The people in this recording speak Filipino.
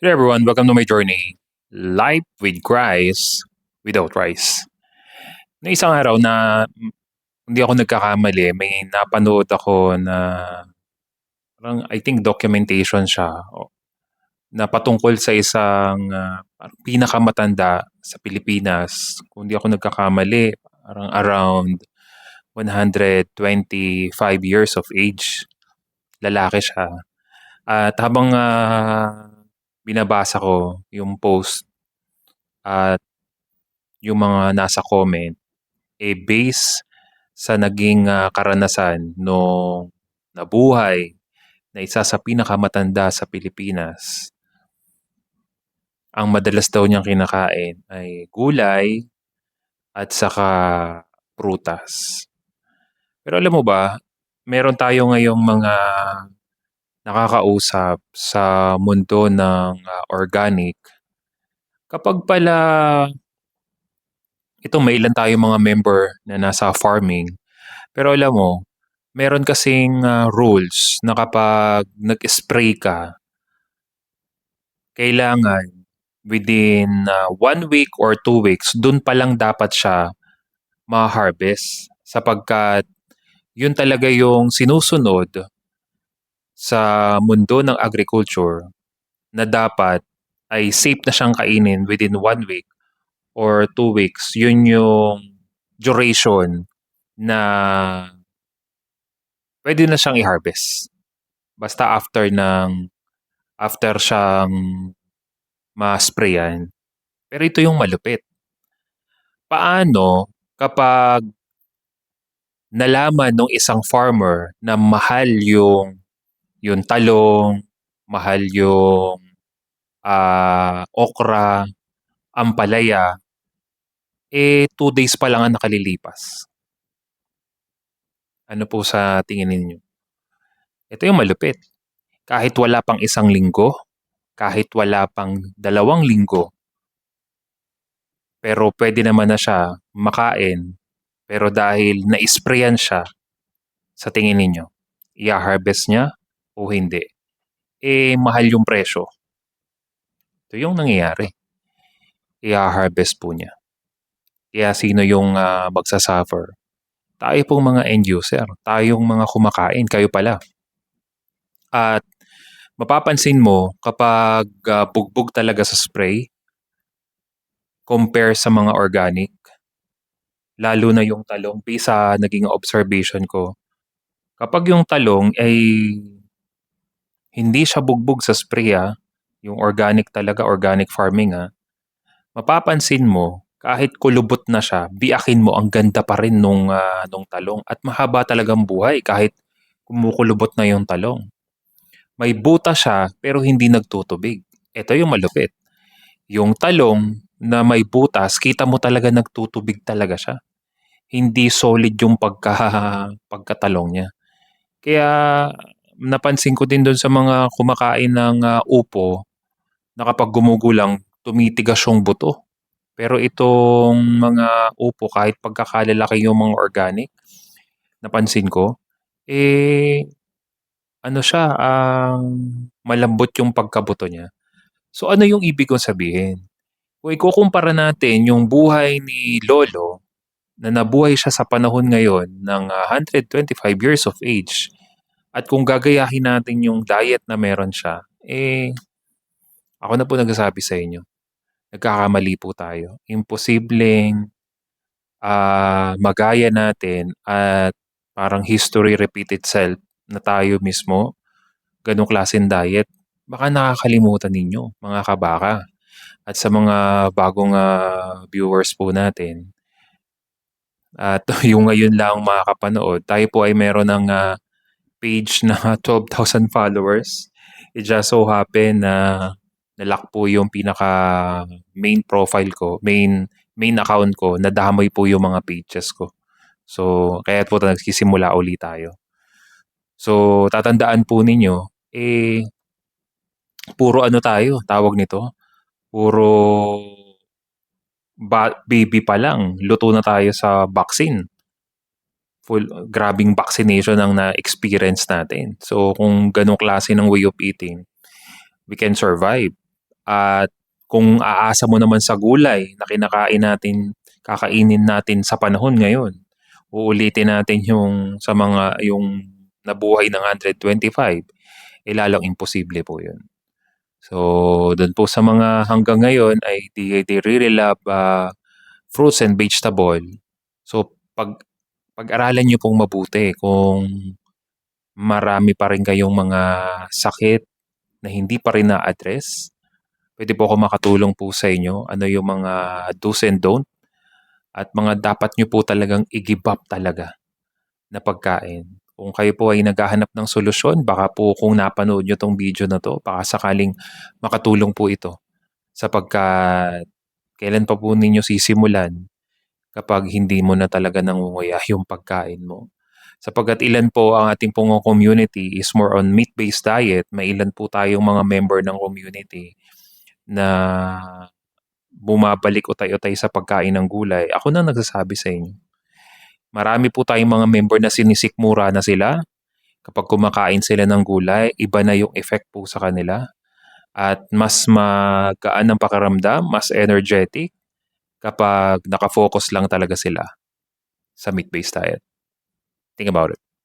Hello everyone, welcome to my journey. Life with rice without rice. Na isang araw na mm, hindi ako nagkakamali, may napanood ako na parang I think documentation siya na patungkol sa isang parang pinakamatanda sa Pilipinas. Kung hindi ako nagkakamali, parang around 125 years of age. Lalaki siya. At habang ah, binabasa ko yung post at yung mga nasa comment, eh base sa naging ah, karanasan nung nabuhay na isa sa pinakamatanda sa Pilipinas, ang madalas daw niyang kinakain ay gulay at saka prutas. Pero alam mo ba, meron tayo ngayong mga nakakausap sa mundo ng ah, organic. Kapag pala ito may ilan tayo mga member na nasa farming. Pero alam mo, meron kasing ah, rules na kapag nag-spray ka, kailangan within ah, one week or two weeks, dun pa lang dapat siya ma-harvest sapagkat yun talaga yung sinusunod sa mundo ng agriculture na dapat ay safe na siyang kainin within one week or two weeks. Yun yung duration na pwede na siyang i-harvest. Basta after ng after siyang ma-sprayan. Pero ito yung malupit. Paano kapag nalaman ng isang farmer na mahal yung yung talong, mahal yung ah, okra, ampalaya, eh two days pa lang ang nakalilipas. Ano po sa tingin ninyo? Ito yung malupit. Kahit wala pang isang linggo, kahit wala pang dalawang linggo, pero pwede naman na siya makain, pero dahil na-sprayan siya, sa tingin ninyo, i-harvest niya o hindi? Eh, mahal yung presyo. Ito yung nangyayari. I-harvest po niya. Kaya sino yung ah, magsasuffer? Tayo pong mga end user. Tayong mga kumakain. Kayo pala. At mapapansin mo kapag ah, bugbog talaga sa spray, compare sa mga organic, lalo na yung talong, based sa naging observation ko, kapag yung talong ay hindi siya bugbog sa spray ah, yung organic talaga, organic farming ah, mapapansin mo, kahit kulubot na siya, biakin mo, ang ganda pa rin nung, ah, nung talong. At mahaba talagang buhay kahit kumukulubot na yung talong. May buta siya pero hindi nagtutubig. Ito yung malupit. Yung talong na may butas, kita mo talaga nagtutubig talaga siya. Hindi solid yung pagka, pagkatalong niya. Kaya napansin ko din doon sa mga kumakain ng ah, upo na kapag gumugulang, tumitigas yung buto. Pero itong mga upo, kahit pagkakalalaki yung mga organic, napansin ko, eh, ano siya, ang malambot yung pagkabuto niya. So ano yung ibig kong sabihin? Kung ikukumpara natin yung buhay ni Lolo, na nabuhay siya sa panahon ngayon ng ah, 125 years of age, at kung gagayahin natin yung diet na meron siya, eh, ako na po nagsasabi sa inyo, nagkakamali po tayo. Imposibleng ah, magaya natin at parang history repeat itself na tayo mismo, ganong klaseng diet, baka nakakalimutan ninyo, mga kabaka. At sa mga bagong ah, viewers po natin, at yung ngayon lang makakapanood, tayo po ay meron ng ah, page na 12,000 followers. It just so happen na nalock po yung pinaka main profile ko, main main account ko, nadamay po yung mga pages ko. So, kaya po nagsisimula uli tayo. So, tatandaan po ninyo, eh, puro ano tayo, tawag nito, puro ba- baby pa lang, luto na tayo sa vaccine. Full, grabing vaccination ang na-experience natin. So, kung ganong klase ng way of eating, we can survive. At kung aasa mo naman sa gulay na kinakain natin kakainin natin sa panahon ngayon, uulitin natin yung sa mga yung nabuhay ng 125, eh, lalong imposible po yun. So, dun po sa mga hanggang ngayon ay they they really love, ah, fruits and vegetable. So, pag pag-aralan niyo pong mabuti kung marami pa rin kayong mga sakit na hindi pa rin na-address, puwede po ako makatulong po sa inyo. Ano yung mga do's and don't at mga dapat niyo po talagang i-give up talaga na pagkain. Kung kayo po ay naghahanap ng solusyon, baka po kung napanood niyo 'tong video na 'to, baka sakaling makatulong po ito. Sapagkat kailan pa po ninyo sisimulan kapag hindi mo na talaga nangunguya yung pagkain mo. Sapagkat ilan po ang ating pong community is more on meat-based diet, may ilan po tayong mga member ng community na bumabalik utay-utay sa pagkain ng gulay. Ako na nagsasabi sa inyo. Marami po tayong mga member na sinisikmura na sila. Kapag kumakain sila ng gulay, iba na yung effect po sa kanila. At mas magaan ang pakiramdam, mas energetic kapag naka-focus lang talaga sila sa meat-based diet. Think about it.